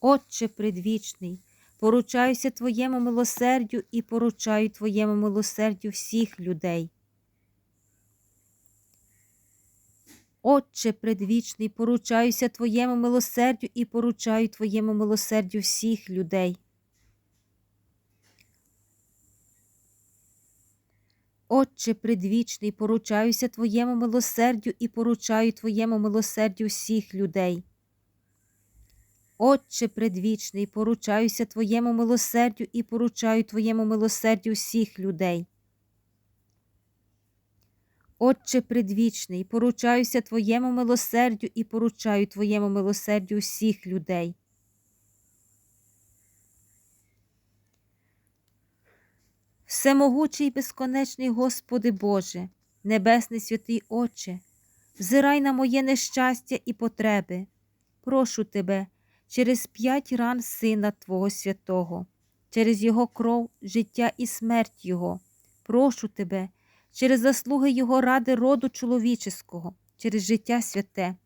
Отче предвічний, поручаюся Твоєму милосердю і поручаю Твоєму милосердю всіх людей. Отче предвічний, поручаюся Твоєму милосердю і поручаю Твоєму милосердю всіх людей. Отче предвічний, поручаюся Твоєму милосердю і поручаю Твоєму милосердю всіх людей. Отче предвічний, поручаюся Твоєму милосердю і поручаю Твоєму милосердю всіх людей. Отче предвічний, поручаюся Твоєму милосердю і поручаю Твоєму милосердю всіх людей. Всемогучий і безконечний Господи Боже, Небесний святий Отче, взирай на моє нещастя і потреби. Прошу Тебе через п'ять ран Сина Твого Святого, через Його кров, життя і смерть Його. Прошу Тебе через заслуги Його ради роду чоловіческого, через життя святе,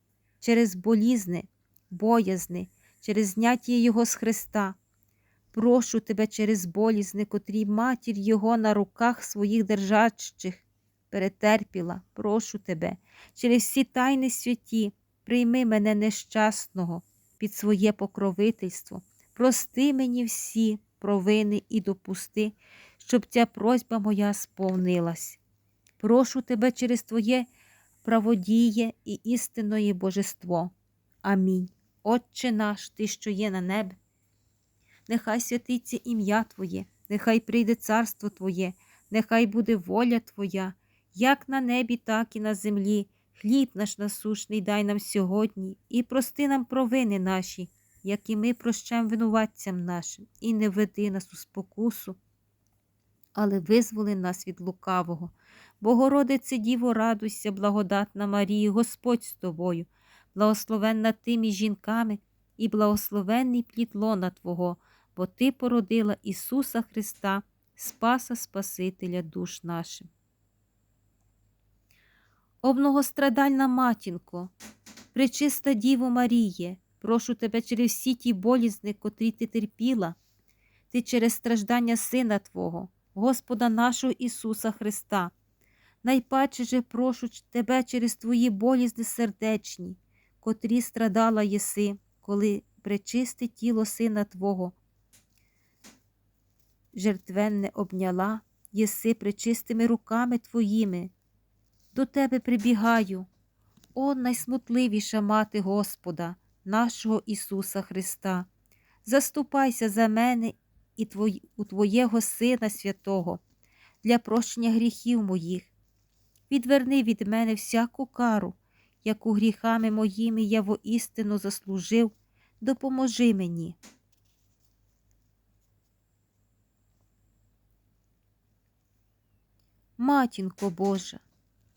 через болізни, боязни, через зняття Його з Христа. Прошу тебе через болізни, котрі матір Його на руках своїх держачих перетерпіла, прошу тебе, через всі тайни святі, прийми мене нещасного під своє покровительство, прости мені всі провини і допусти, щоб ця просьба моя сповнилась. Прошу тебе через Твоє праводіє і істинної божество. Амінь. Отче наш, Ти, що є на небі, нехай святиться ім'я Твоє, нехай прийде царство Твоє, нехай буде воля Твоя, як на небі, так і на землі. Хліб наш насушний дай нам сьогодні, і прости нам провини наші, як і ми прощаємо винуватцям нашим, і не веди нас у спокусу, але визволи нас від лукавого. Богородице Діво, радуйся, благодатна Марія, Господь з тобою, благословенна ти між жінками, і благословенний плід лона Твого, бо Ти породила Ісуса Христа, Спаса Спасителя душ нашим. О многострадальна матінко, пречиста Діво Маріє, прошу тебе через всі ті болізни, котрі ти терпіла, ти через страждання Сина Твого, Господа нашого Ісуса Христа. Найпаче же прошу тебе через твої болізни сердечні, котрі страдала єси, коли пречисте тіло Сина Твого. Жертвенне обняла, єси пречистими руками Твоїми. До Тебе прибігаю, о найсмутливіша мати Господа, нашого Ісуса Христа. Заступайся за мене і у Твоєго Сина Святого для прощення гріхів моїх. Відверни від мене всяку кару, яку гріхами моїми я воістину заслужив, допоможи мені. Матінко Божа,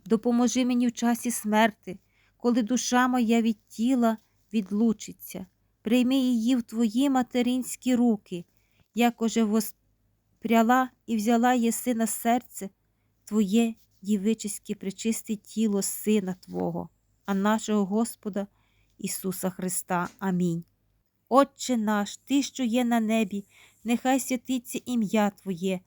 допоможи мені в часі смерти, коли душа моя від тіла відлучиться, прийми її в твої материнські руки, як уже воспряла і взяла єси на серце Твоє дівичеське причисте тіло Сина Твого, а нашого Господа Ісуса Христа. Амінь. Отче наш, Ти, що є на небі, нехай святиться ім'я Твоє,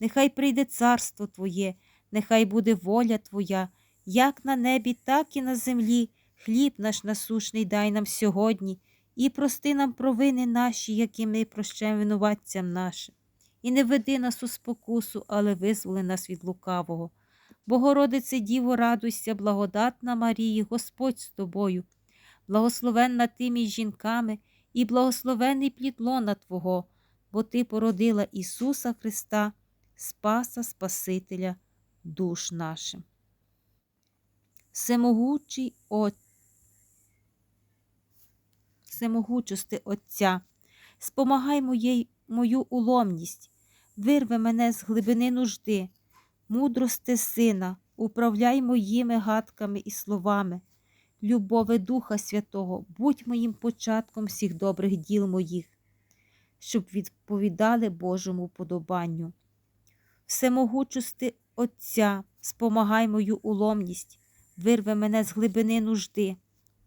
нехай прийде царство Твоє, нехай буде воля Твоя, як на небі, так і на землі. Хліб наш насушний дай нам сьогодні, і прости нам провини наші, які ми прощаємо винуватцям нашим. І не веди нас у спокусу, але визволи нас від лукавого. Богородице Діво, радуйся, благодатна Марії, Господь з тобою, благословенна ти між жінками і благословений плід лона Твого, бо Ти породила Ісуса Христа, Спаса Спасителя душ нашим. Всемогучий От... Всемогучости Отця, спомагай моєй, мою уломність, вирви мене з глибини нужди, мудрости Сина, управляй моїми гадками і словами, любови Духа Святого, будь моїм початком всіх добрих діл моїх, щоб відповідали Божому подобанню. Всемогучости Отця, спомагай мою уломність, вирви мене з глибини нужди,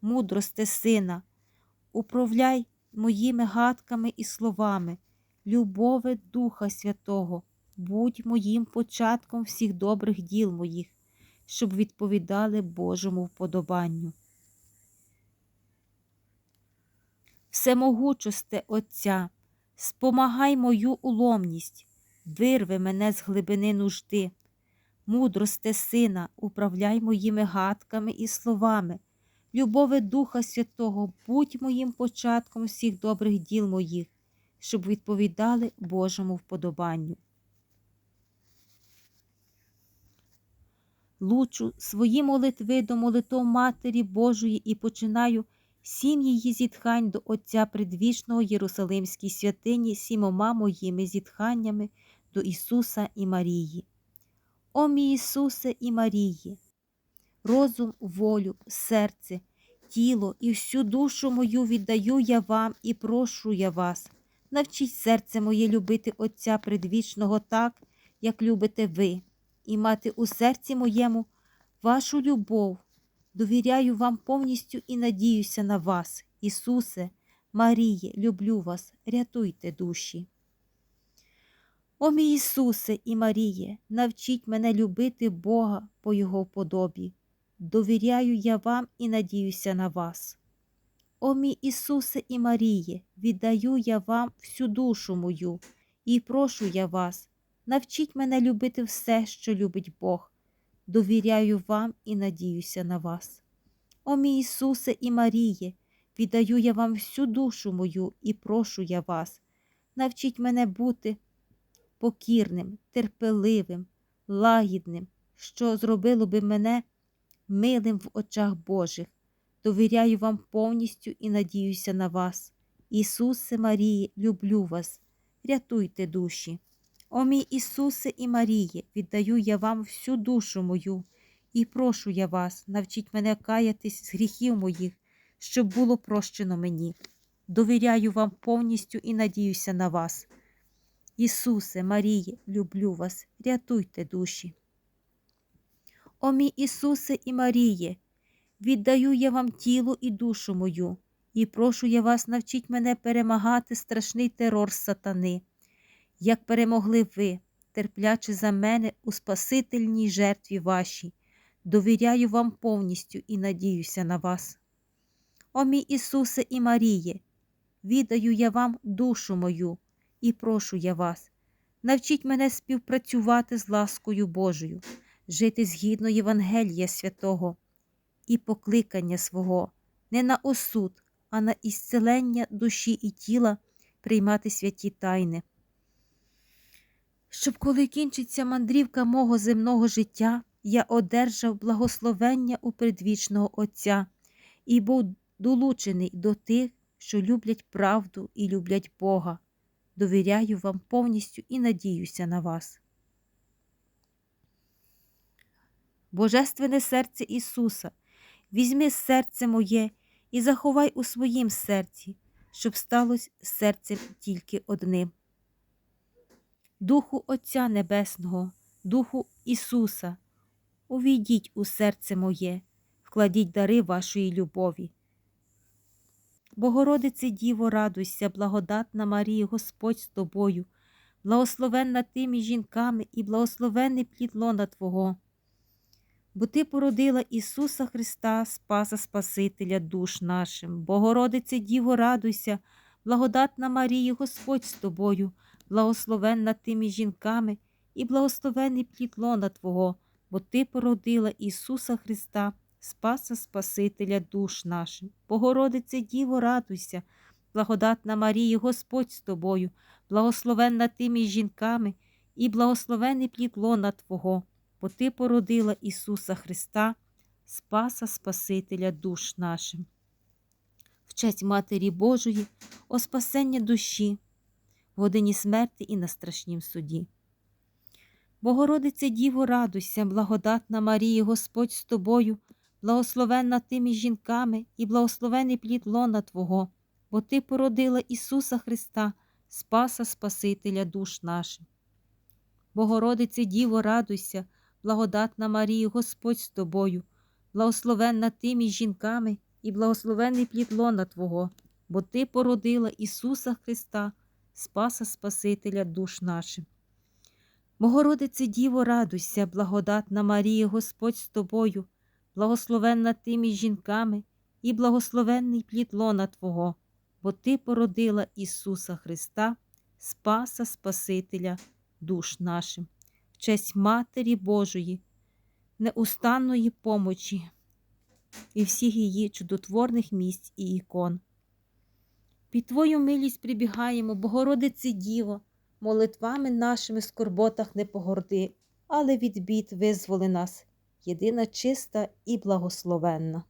мудрости Сина, управляй моїми гадками і словами, любове Духа Святого, будь моїм початком всіх добрих діл моїх, щоб відповідали Божому вподобанню. Всемогучосте Отця, спомагай мою уломність, вирви мене з глибини нужди, мудросте Сина, управляй моїми гадками і словами, любове Духа Святого, будь моїм початком всіх добрих діл моїх, щоб відповідали Божому вподобанню. Лучу свої молитви до молитов Матері Божої і починаю сім її зітхань до Отця предвічного Єрусалимській святині сімома моїми зітханнями до Ісуса і Марії. О мій Ісусе і Марії, розум, волю, серце, тіло і всю душу мою віддаю я вам і прошу я вас. Навчіть серце моє любити Отця предвічного так, як любите ви, і мати у серці моєму вашу любов. Довіряю вам повністю і надіюся на вас, Ісусе, Маріє, люблю вас, рятуйте душі. О мій Ісусе і Маріє, навчіть мене любити Бога по Його подобі. Довіряю я вам і надіюся на вас. О мій Ісусе і Маріє, віддаю я вам всю душу мою і прошу я вас, навчіть мене любити все, що любить Бог. Довіряю вам і надіюся на вас. О мій Ісусе і Маріє, віддаю я вам всю душу мою і прошу я вас, навчіть мене бути покірним, терпеливим, лагідним, що зробило би мене милим в очах Божих. Довіряю вам повністю і надіюся на вас. Ісусе Маріє, люблю вас, рятуйте душі. О мій Ісусе і Маріє, віддаю я вам всю душу мою і прошу я вас, навчіть мене каятись з гріхів моїх, щоб було прощено мені. Довіряю вам повністю і надіюся на вас. Ісусе, Маріє, люблю вас, рятуйте душі. О мій Ісусе і Маріє, віддаю я вам тіло і душу мою, і прошу я вас, навчіть мене перемагати страшний терор сатани, як перемогли ви, терплячи за мене у Спасительній жертві вашій. Довіряю вам повністю і надіюся на вас. О мій Ісусе і Маріє, віддаю я вам душу мою і прошу я вас, навчіть мене співпрацювати з ласкою Божою, жити згідно Євангелія святого і покликання свого, не на осуд, а на ісцелення душі і тіла приймати святі тайни. Щоб коли кінчиться мандрівка мого земного життя, я одержав благословення у предвічного Отця і був долучений до тих, що люблять правду і люблять Бога. Довіряю вам повністю і надіюся на вас. Божественне серце Ісуса, візьми серце моє і заховай у своїм серці, щоб сталося серцем тільки одним. Духу Отця Небесного, Духу Ісуса, увійдіть у серце моє, вкладіть дари вашої любові. Богородице Діво, радуйся, благодатна Марія, Господь з тобою, благословенна тими жінками і благословенний плід лона Твого. Бо Ти породила Ісуса Христа, Спаса Спасителя душ нашим. Богородице Діво, радуйся, благодатна Марія, Господь з тобою, благословенна тими жінками і благословенний плід лона Твого, бо Ти породила Ісуса Христа. Спаса Спасителя душ нашим. Богородице Діво, радуйся, благодатна Марія, Господь з тобою, благословенна ти між жінками і благословений плід лона Твого, бо Ти породила Ісуса Христа, Спаса Спасителя душ нашим. В честь Матері Божої, о спасення душі, в годині смерти і на страшнім суді. Богородице Діво, радуйся, благодатна Марія, Господь з тобою, благословенна ти між жінками і благословений плід лона Твого, бо Ти породила Ісуса Христа, Спаса Спасителя душ наших. Богородице Діво, радуйся, благодатна Марія, Господь з тобою, благословенна ти між жінками і благословений плід лона Твого, бо Ти породила Ісуса Христа, Спаса Спасителя душ нашим. Богородице Діво, радуйся, благодатна Марія, Господь з тобою, благословенна ти між жінками, і благословенний плід лона Твого, бо Ти породила Ісуса Христа, Спаса Спасителя душ нашим, в честь Матері Божої, неустанної помочі і всіх її чудотворних місць і ікон. Під Твою милість прибігаємо, Богородице Діво, молитвами нашими в скорботах не погорди, але від бід визволи нас, єдина чиста і благословенна.